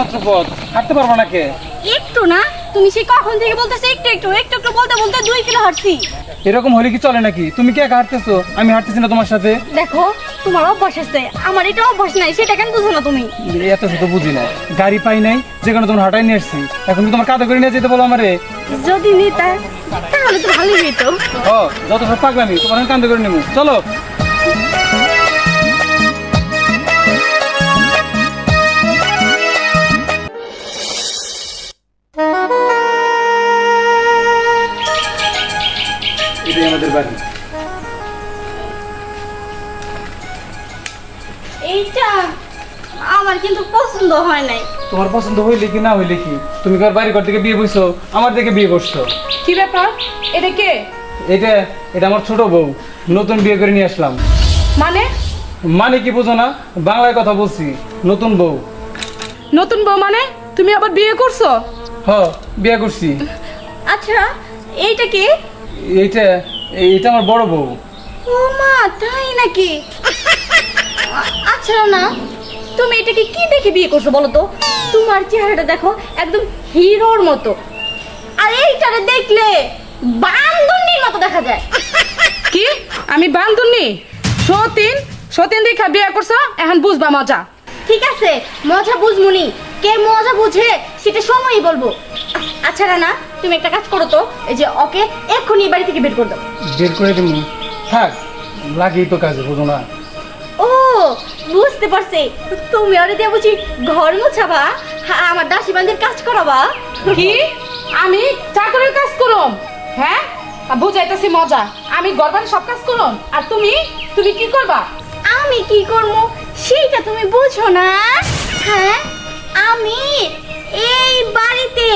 মাত্র পথ হাঁটতে পারব না কে? একটু না তুমি সেই কখন থেকে বলতেছো একটু একটু একটু একটু বলতে বলতে দুই কিলো হাঁটছি। এরকম হলে কি চলে নাকি? তুমি কি একা হাঁটতেছো? আমি হাঁটতেছি না তোমার সাথে। দেখো তোমার অভ্যাস আছে আমার এটা অভ্যাস নাই সেটা কেন বুঝো না তুমি? এত শত বুঝি না। গাড়ি পাই নাই যেখানে তোমার হাঁটাই নিয়ে আসছি। এখন কি তোমার কাদা করে নিয়ে যেতে বলো আমারে। যদি নিতা তাহলে তো ভালোই হইতো। ও যত সব পাগলামি তোমার কান্দে করে নেব চলো। এটাই আমাদের বাড়ি। এইটা আমার কিন্তু পছন্দ হয় নাই। তোমার পছন্দ হইলে কি না হইলে কি? তুমি কার বাড়ি ঘর থেকে বিয়ে বইছো? আমার থেকে বিয়ে করছ। কি ব্যাপার? এটা কে? এটা এটা আমার ছোট বউ। নতুন বিয়ে করে নিয়ে আসলাম। মানে? মানে কি বোঝো না? বাংলায় কথা বলছি। নতুন বউ। নতুন বউ মানে? তুমি আবার বিয়ে করছ? হ বিয়ে করছি। আচ্ছা এইটা কি? এইটা এইটা আমার বড় বউ। ও মা তাই নাকি? আচ্ছা না তুমি এটাকে কি দেখে বিয়ে করছ বলো তো? তোমার চেহারাটা দেখো একদম হিরোর মতো। আর এইটারে দেখলে বান্দরনির মতো দেখা যায়। কি? আমি বান্ধুনি সতীন? সতীন দেখা বিয়ে করছ? এখন বুঝবা মজা। ঠিক আছে মজা বুঝমুনি। কে মজা বুঝে সেটা সময়ই বলব। আচ্ছা রানা তুমি একটা কাজ করো তো। এই যে ওকে এক্ষুনি বাড়ি থেকে বের করে দাও। বের করে দিন থাক লাগেই তো কাজে বোঝো না। ও বুঝতে পারছি। তুমি আরে দিয়ে বুঝি ঘর মুছাবা? হ্যাঁ, আমার দাসী বান্ধের কাজ করাবা। কি? আমি চাকরের কাজ করম? হ্যাঁ? আর বুঝাইতেছি মজা। আমি গরবান সব কাজ করম? আর তুমি? তুমি কি করবা? আমি কি করব? সেইটা তুমি বুঝো না। হ্যাঁ আমি এই বাড়িতে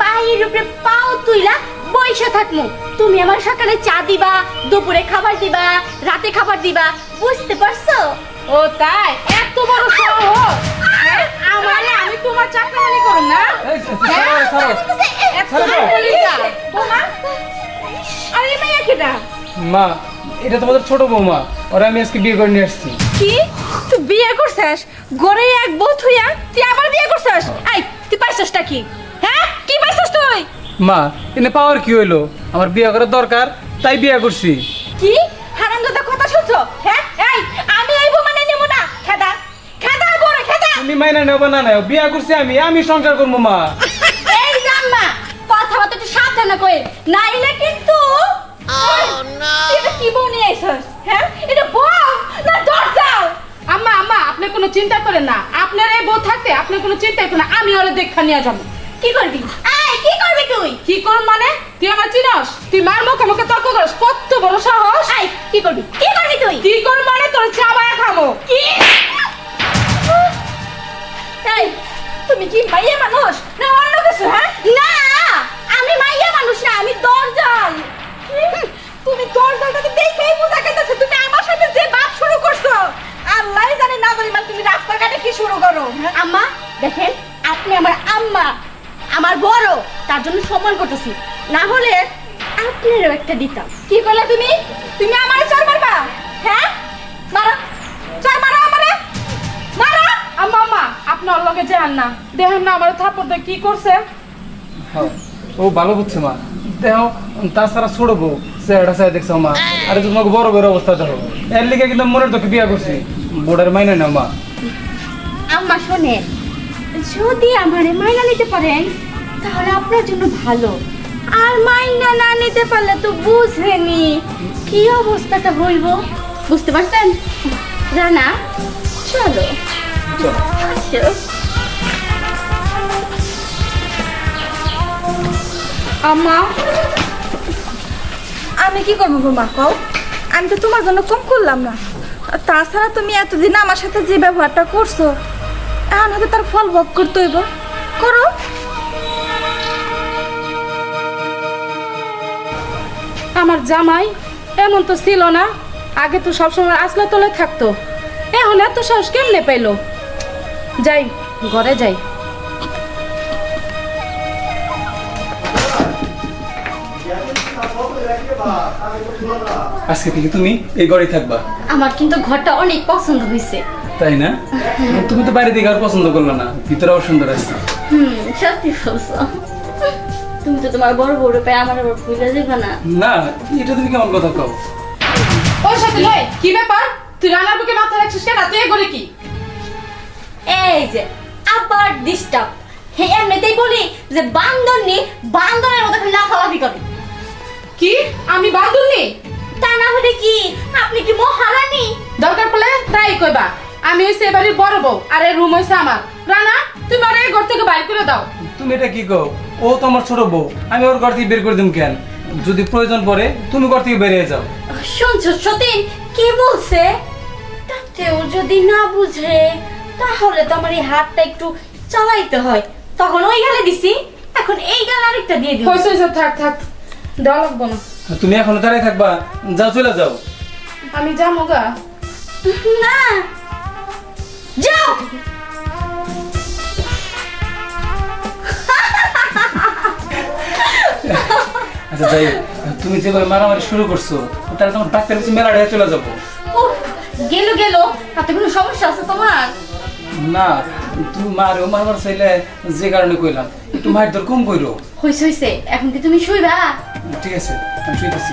পায়ের উপরে পাও তুইলা বইসা থাকমু। তুমি আমার সকালে চা দিবা দুপুরে খাবার দিবা রাতে খাবার দিবা বুঝতে পারছ? ও তাই? এত বড় হ্যাঁ? আমারে আমি তোমার চাকরানি করুম না? আরে মাইয়া কেটা মা এটা তোমাদের ছোট বৌমা। ওরা আমি আজকে বিয়ে করে নিয়ে আসছি। কি? তুই বিয়ে করছিস? ঘরে এক বউ থুইয়া তুই আবার বিয়ে করছিস? এই তুই পাইছসটা কি? হ্যাঁ? কি পাইছস তুই? মা এনে পাওয়ার কি হইল? আমার বিয়ে করার দরকার তাই বিয়ে করছি। কি? হারামজাদা কথা শুনছো? হ্যাঁ? এই আমি এই মানে নেব না। খেদা। খেদা বড় খেদা। তুমি মাইনা নেব না নেও বিয়ে করছি আমি আমি সংসার করব মা। এই জাম্মা কথা বলতে একটু সাবধানে কই। নাইলে কিন্তু এটা কি বউ নিয়ে আইছস? হ্যাঁ? এটা বউ না দরজাও আম্মা আম্মা আপনি কোনো চিন্তা করেন না। আপনার এই বউ থাকতে আপনি কোনো চিন্তা করেন না। আমি ওরে দেখা নিয়ে যাব। কি করবি? এই কি করবি তুই? কি কর মানে? তুই আমার চিনস? তুই মার মুখে মুখে তর্ক করস? কত বড় সাহস? এই কি করবি? কি আমার বড় তার জন্য সম্মান করতেছি। না হলে আপনারও একটা দিতাম। কি করলে তুমি? তুমি আমারে চর মারবা? হ্যাঁ? মারো চর মারো আমারে? মারো! আম্মা আম্মা আপনি ওর লগে যান না। দেখেন না আমার দিয়ে কি করছে? হ্যাঁ, ও ভালো বুঝছে মা। দেখো তাছাড়া চাই দেখছ মা। আরে তোমাকে বড় বড় অবস্থা দেখো। এর লিগে কিন্তু মনের তোকে বিয়ে করছি। বোর্ডের মাইনে নাও মা। আম্মা শোনে যদি আমারে মাইনা নিতে পারেন তাহলে আপনার জন্য ভালো। আর মাইনা না নিতে পারলে তো বুঝেনি। কি অবস্থাটা হইব বুঝতে পারছেন? রানা চলো। আম্মা আমি কি করব গো মা কও? আমি তো তোমার জন্য কম করলাম না। তাছাড়া তুমি এতদিন আমার সাথে যে ব্যবহারটা করছ এখন হয়তো তার ফল ভোগ করতে হইব। করো। আমার জামাই এমন তো ছিল না। আগে তো সবসময় আসলা তলে থাকতো। এখন এত সাহস কেমনে পাইলো যাই ঘরে যাই। আজকে থেকে তুমি এই ঘরেই থাকবা। আমার কিন্তু ঘরটা অনেক পছন্দ হয়েছে। তাই না? তুমি তো বাইরে দিকে আর পছন্দ করল না। ভিতরেও সুন্দর আছে। হুম সত্যি বলছো। তুমি তো তোমার বড় বড় পেয়ে আমার আবার ভুলে যাবে না। না এটা তুমি কেমন কথা কও? ওর সাথে লয় কি ব্যাপার? তুই রান্নার বুকে মাথা রাখছিস কেন? তুই করে কি? এই যে আবার ডিস্টার্ব হে এমনিতেই বলি যে বান্দর নি বান্দরের মতো লাফালাফি করে। কি? আমি তা না হলে কি? আপনি কি মহারানী? দরকার পড়লে তাই কইবা। আমি হইছে এবারে বড় বউ আর এই রুম হইছে আমার। রানা তুমি আরে ঘর থেকে বাইর করে দাও। তুমি এটা কি কও? ও তো আমার ছোট বউ। আমি ওর ঘর থেকে বের করে দিম কেন? যদি প্রয়োজন পড়ে তুমি ঘর থেকে বেরিয়ে যাও। শুনছো সতীন? কি বলছে? তাতেও যদি না বুঝে তাহলে তো আমার এই হাতটা একটু চালাইতে হয়। তখন ওই গালে দিছি এখন এই গালে আরেকটা দিয়ে দিই হইছে হইছে থাক থাক। দেওয়া লাগবো না। তুমি এখনও দাঁড়িয়ে থাকবা? যাও চলে যাও। আমি যাব গা। না। যাও! আচ্ছা যাই তুমি যেভাবে মারামারি শুরু করছ তাহলে তোমার ডাক্তার কাছে মেলা ডেকে চলে যাব। গেল গেল। তাতে কোনো সমস্যা আছে তোমার? না তুমি মারেও মারবার চাইলে যে কারণে কইলাম একটু মায়ের দর কম কইরো। হইছে হইছে। এখন কি তুমি শুইবা? ঠিক আছে আমি শুইতেছি।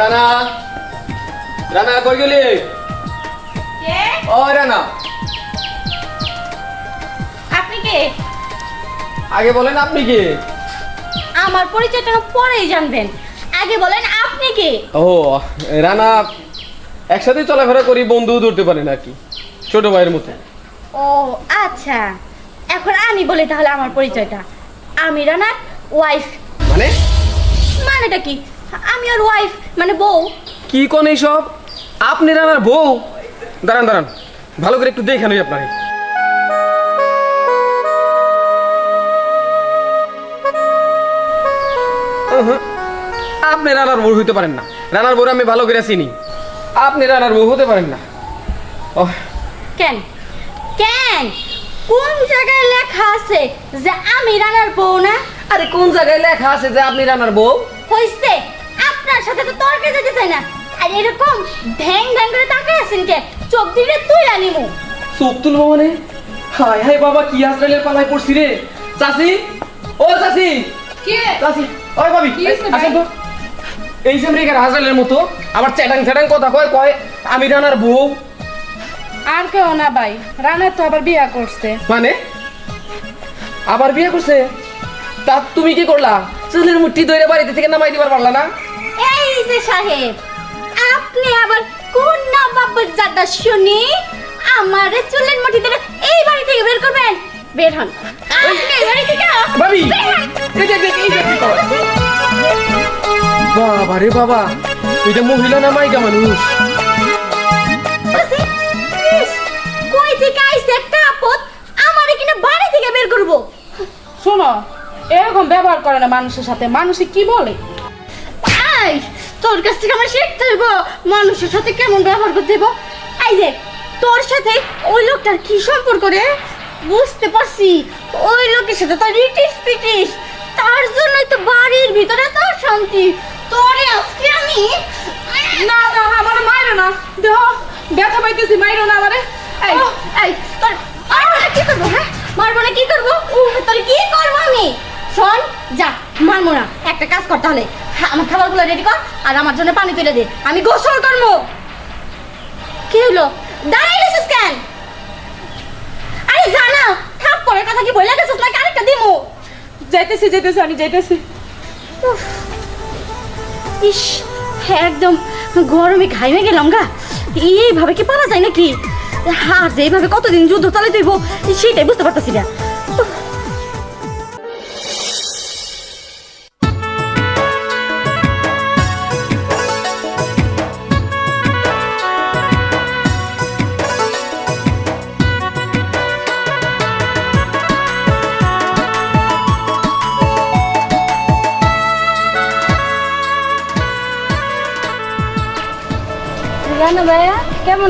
রানা। রানা কই গেলি? ও রানা। আপনি কে? আগে বলেন আপনি কি? আমার পরিচয়টা পরেই জানবেন। আগে বলেন আপনি কে? ও রানা একসাথে চলাফেরা করি বন্ধু ধরতে পারে নাকি ছোট ভাইয়ের মতো। ও আচ্ছা। এখন আমি বলি তাহলে আমার পরিচয়টা। আমি রানার ওয়াইফ মানে? মানেটা কি? আমি ওর ওয়াইফ মানে বউ। কি কোন এইসব? আপনি রানার বউ? দাঁড়ান দাঁড়ান। ভালো করে একটু দেখে নই আপনারে আপনি রানার বউ হইতে পারেন না। রানার বউ আমি ভালো করে চিনি। আপনি রানার বউ হতে পারেন না। ও কেন? কেন? কোন জায়গায় লেখা আছে যে আমি রানার বউ না? আরে কোন জায়গায় লেখা আছে যে আপনি রানার বউ? হইছে। আপনার সাথে তো তর্কে যেতে চাই না। আর এরকম ধ্যাং ধ্যাং করে তাকায় আছেন কে? চোখ দিলে তুই আনিমু চোখ তুলবো মানে? হায় হায় বাবা কি হাসরাইলের পালায় পড়ছি রে। চাচি? ও চাচি! কে? চাচি ওই ভাবি আসেন তো। এই যে আমেরিকার হাসরাইলের মতো আবার চ্যাটাং চ্যাটাং কথা কয় কয় আমি রানার বউ। আর কেউ না ভাই রানা তো আবার বিয়া করছে। মানে? আবার বিয়ে করছে? তা তুমি কি করলা? চুলের মুঠি ধরে বাড়িতে থেকে নামাই দিবার পারলা না? এই যে সাহেব আপনি আবার কোন নবাবের জাদা শুনি? আমার চুলের মুঠি ধরে এই বাড়ি থেকে বের করবেন। বের হন। এই বাড়ি থেকে। ভাবি? বাবা রে বাবা এটা মহিলা না মাইকা মানুষ? কই থেকে আইছে একটা আপদ? আমারে কিনা বাড়ি থেকে বের করব? শোনো এরকম ব্যবহার করে না মানুষের সাথে। মানুষে কি বলে? তোর কাছ থেকে আমার শিখতে হইব। মানুষের সাথে কেমন ব্যবহার করতে হইব? এই যে তোর সাথে ওই লোকটার কি সম্পর্ক রে? বুঝতে পারছি। ওই লোকের সাথে তো রিটিস পিটিস। তার জন্যই তো বাড়ির ভিতরে তো শান্তি তোরে আজকে আমি না না আমার মাইরো না। দেহ ব্যথা পাইতেছি মাইরো না আমারে। এই এই তোর না কি করব হ্যাঁ? মারবো না কি করব? তোর কি করব আমি? শোন যা মারবো না। একটা কাজ কর তাহলে। আমার খাবারগুলো রেডি কর আর আমার জন্য পানি তুলে দে। আমি গোসল করব। কি হলো দাঁড়িয়ে গেছিস কেন? আরে জানা থাপ করে কথা কি বলে গেছিস? নাকি আরেকটা দিমু। যাইতেছি যাইতেছি আমি যাইতেছি। ইস একদম গরমে ঘাইমে গেলাম গা। এইভাবে কি পারা যায় নাকি? আর যে এইভাবে কতদিন যুদ্ধ চালাই দিব সেটাই বুঝতে পারতেছি না।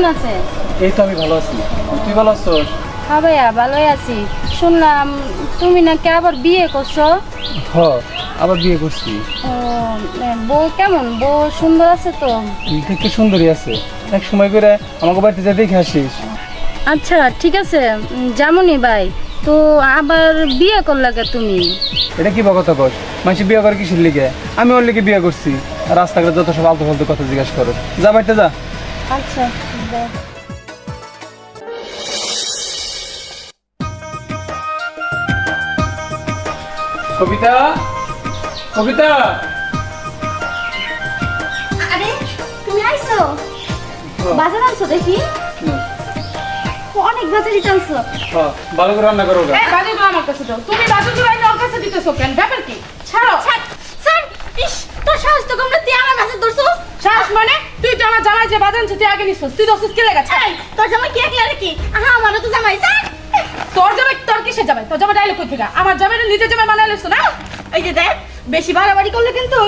কেমন আছে এই তো আমি ভালো আছি। তুই ভালো আছো? হ্যাঁ ভাইয়া ভালোই আছি। শুনলাম তুমি নাকি আবার বিয়ে করছ? হ আবার বিয়ে করছি। ও, বউ কেমন? বউ সুন্দর আছে তো? দেখতে সুন্দরী আছে। এক সময় করে আমাকে বাড়িতে যা দেখে আসিস। আচ্ছা ঠিক আছে। উম, যেমনই ভাই। তো আবার বিয়ে করলা কে তুমি? এটা কি কথা কস? মানুষ বিয়ে করে কিসের লিগে? আমি ওর লিগে বিয়ে করছি। রাস্তাঘাটে যত সব আলতু ফালতু কথা জিজ্ঞাসা করো। যা বাড়িতে যা। আচ্ছা। বাই। কবিতা? কবিতা? আরে তুমি আইছো? বাজার আনছো দেখি? অনেক বাজারই টানছো হ্যাঁ, ভালো করে রান্না করো। এই বাজেগুলো আমার কাছে দাও। তুমি বাজেগুলো এনে ওর কাছে দিতেছো কেন? ব্যাপার কি? ছাড়ো। স্যার স্যার ইস তোর সাহস তো কম না তুই আমার কাছে ধরছো শ্বাস মানে? তুই তো আমার জামাই যে বাজান তুই আগে নিছিস তুই দোষিস কে লেগেছে এই তোর জামাই কে কে কি? আহা আমারও তো জামাই স্যার। তোর জামাই তোর কিসে যাবে তোর জামাই ডাইলে কই থেকে আমার জামাই নিজের জামাই বানাই লইছ না? এই যে দেখ বেশি বাড়াবাড়ি করলে কিন্তু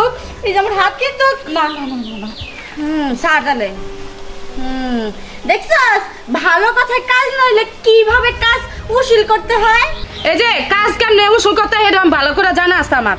এই যে আমার হাত কিন্তু না না না না, হুম স্যার তাহলে হুম দেখছস? ভালো কথায় কাজ নইলে কীভাবে কাজ উশিল করতে হয়? এই যে কাজ কেমনে উসুল করতে হয় এরকম ভালো করে জানা আছে আমার।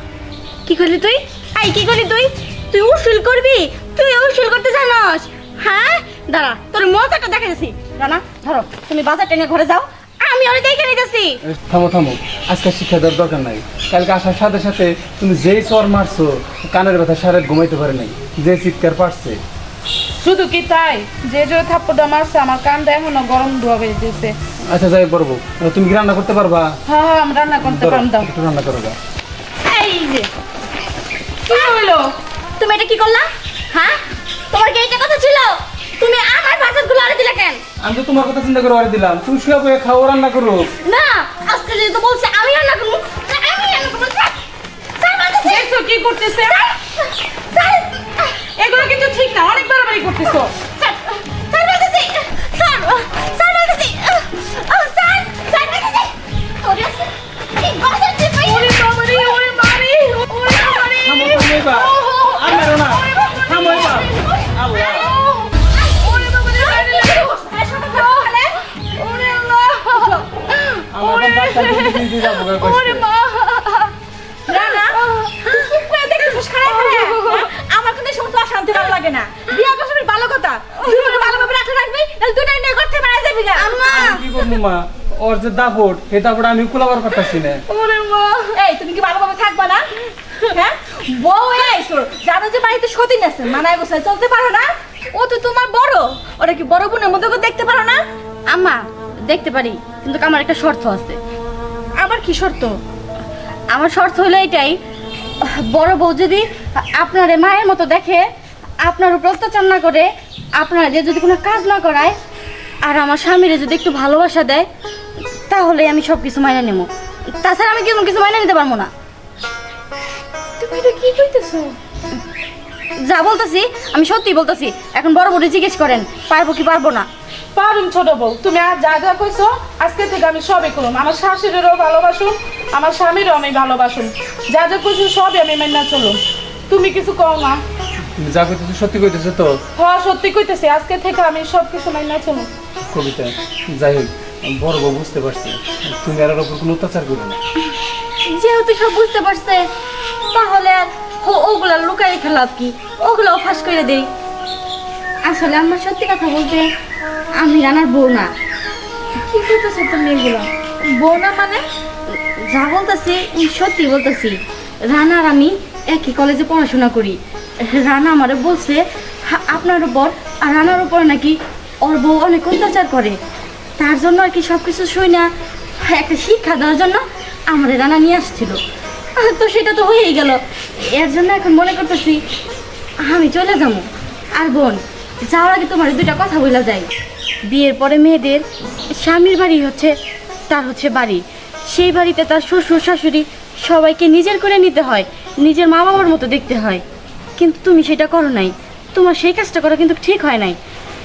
কি করলি তুই? আই কি করলি তুই? তুই উশিল করবি? তুই উশিল করতে জানাস? হ্যাঁ? দাঁড়া তোর মজাটা দেখা গেছি রানা ধরো তুমি বাজার টেনে ঘরে যাও আমি ওরে দেখে নিতেছি। থামো থামো আজকে শিক্ষা দেওয়ার দরকার নাই। কালকে আসার সাথে সাথে তুমি যেই চর মারছো কানের ব্যথা সারে ঘুমাইতে পারে নাই। যে চিৎকার পারছে। শুধু কি তাই? যে যে থাপ্পড়টা মারছে আমার কানটা এখনও গরম ধোয়া আচ্ছা যাই বলব তুমি কি রান্না করতে পারবা? হ্যাঁ হ্যাঁ আমি রান্না করতে ধরো, পারতাম। একটু রান্না করো গা। এই যে। কি হইল? তুমি এটা কি করলা? হ্যাঁ? তোমার কি এইটা কথা ছিল? তুমি আমার বাজারগুলো আরে দিলা কেন? আমি তো তোমার কথা চিন্তা করে আরে দিলাম। তুমি শুয়ে বয়ে খাও রান্না করো না আজকে যেহেতু বলছে আমি রান্না করব আমি রান্না করব। দেখছ কি করতেছে? স্যার এগুলো কিন্তু ঠিক না অনেক বাড়াবাড়ি করতেছো। মা ওর যে দাপট সেই দাপট আমি কুলাবার পারতাছি না। ওরে মা। এই তুমি কি ভালোভাবে থাকবা না? হ্যাঁ? বউ আইসো জানো যে বাড়িতে সতীন আছে মানায় গোছায় চলতে পারো না? ও তো তোমার বড়। ওরা কি বড় বোনের মতো করে দেখতে পারো না? আম্মা দেখতে পারি কিন্তু আমার একটা শর্ত আছে। আবার কি শর্ত? আমার শর্ত হলো এটাই বড় বউ যদি আপনার মায়ের মতো দেখে আপনার উপর অত্যাচার না করে আপনার যে যদি কোনো কাজ না করায় আর আমার স্বামীরে যদি একটু ভালোবাসা দেয় তাহলে আমি সব কিছু মাইনে নেব। তাছাড়া আমি কোনো কিছু মাইনে নিতে পারব না। তুমি এটা কি কইতেছো? যা বলতেছি আমি সত্যি বলতেছি এখন বড় বড় জিজ্ঞেস করেন পারব কি পারব না? পারুন ছোট বউ তুমি আর যা যা কইছো আজকে থেকে আমি সবই করুম। আমার শাশুড়িরও ভালোবাসুন আমার স্বামীরও আমি ভালোবাসুন যা যা কইছো সবই আমি মেনে চলুম। তুমি কিছু কও না। যা কইতেছো সত্যি কইতেছো তো? হ্যাঁ সত্যি কইতেছি আজকে থেকে আমি সব কিছু মেনে চলুম। কবিতা। যাই হোক, বড় বউ বুঝতে পারছি। তুমি আর ওর কোনো অত্যাচার করো না। যেহেতু সব বুঝতে পারছে, তাহলে আর ওগুলা লুকাই খেলাপ কি। ওগুলাও ফাঁস করে দেই। আসলে আমার সত্যি কথা বলতে আমি রানার বউ না। কি কইতেছো তুমি এগুলো? বউ না মানে যা বলতেছি সত্যি বলতেছি। রানা আর আমি একই কলেজে পড়াশোনা করি। রানা আমারে বলছে আপনার উপর আর রানার উপর নাকি ওর বউ অনেক অত্যাচার করে। তার জন্য আর কি সব কিছু শুই না। একটা শিক্ষা দেওয়ার জন্য আমাদের রানা নিয়ে আসছিল। তো সেটা তো হয়েই গেল। এর জন্য এখন মনে করতেছি, আমি চলে যাব। আর বোন, যাওয়ার আগে তোমার দুইটা কথা বলা যায় বিয়ের পরে মেয়েদের স্বামীর বাড়ি হচ্ছে, তার হচ্ছে বাড়ি। সেই বাড়িতে তার শ্বশুর, শাশুড়ি সবাইকে নিজের করে নিতে হয়, নিজের মা বাবার মতো দেখতে হয়। কিন্তু তুমি সেটা করো নাই। তোমার সেই কাজটা করা কিন্তু ঠিক হয় নাই।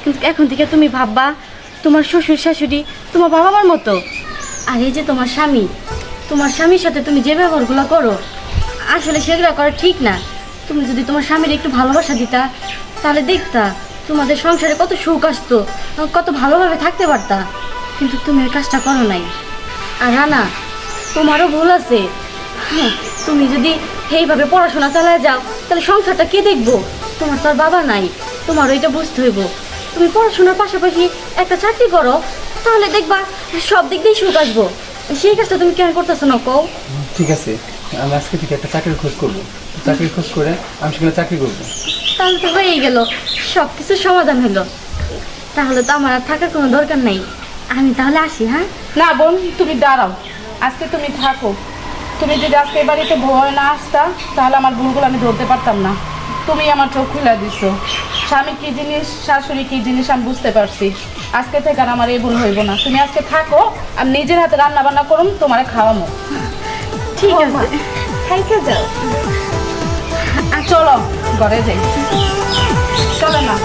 কিন্তু এখন থেকে তুমি ভাববা তোমার শ্বশুর শাশুড়ি তোমার বাবা মার মতো। আর এই যে তোমার স্বামী তোমার স্বামীর সাথে তুমি যে ব্যবহারগুলো করো আসলে সেগুলো করা ঠিক না। তুমি যদি তোমার স্বামীর একটু ভালোবাসা দিতা তাহলে দেখতা তোমাদের সংসারে কত সুখ আসতো কত ভালোভাবে থাকতে পারতা। কিন্তু তুমি ওই কাজটা করো নাই। আর রানা তোমারও ভুল আছে। হ্যাঁ, তুমি যদি এইভাবে পড়াশোনা চালায় যাও তাহলে সংসারটা কে দেখব? তোমার তো আর বাবা নাই তোমারও এটা বুঝতে হইব। তুমি পড়াশোনার পাশাপাশি একটা চাকরি করো তাহলে দেখবা সব দিক দিয়ে সুখ আসব। সেই কাজটা তুমি কেন করতেছো না কও? ঠিক আছে আমি আজকে থেকে একটা চাকরির খোঁজ করব। চাকরির খোঁজ করে আমি সেখানে চাকরি করব। তাহলে তো হয়েই গেল সব কিছুর সমাধান হলো। তাহলে তো আমার আর থাকার কোনো দরকার নেই। আমি তাহলে আসি হ্যাঁ? না বোন তুমি দাঁড়াও। আজকে তুমি থাকো। তুমি যদি আজকে এ বাড়িতে ভয় না আসতা তাহলে আমার ভুলগুলো আমি ধরতে পারতাম না। তুমি আমার চোখ খুলে দিছো। স্বামী কি জিনিস শাশুড়ি কি জিনিস আমি বুঝতে পারছি। আজকে থেকে আর আমার এই ভুল হইব না। তুমি আজকে থাকো আমি নিজের হাতে রান্না বান্না করুন তোমার খাওয়ামো। ঠিক আছে। থ্যাংক ইউ যাও চলো ঘরে যাই। চলো না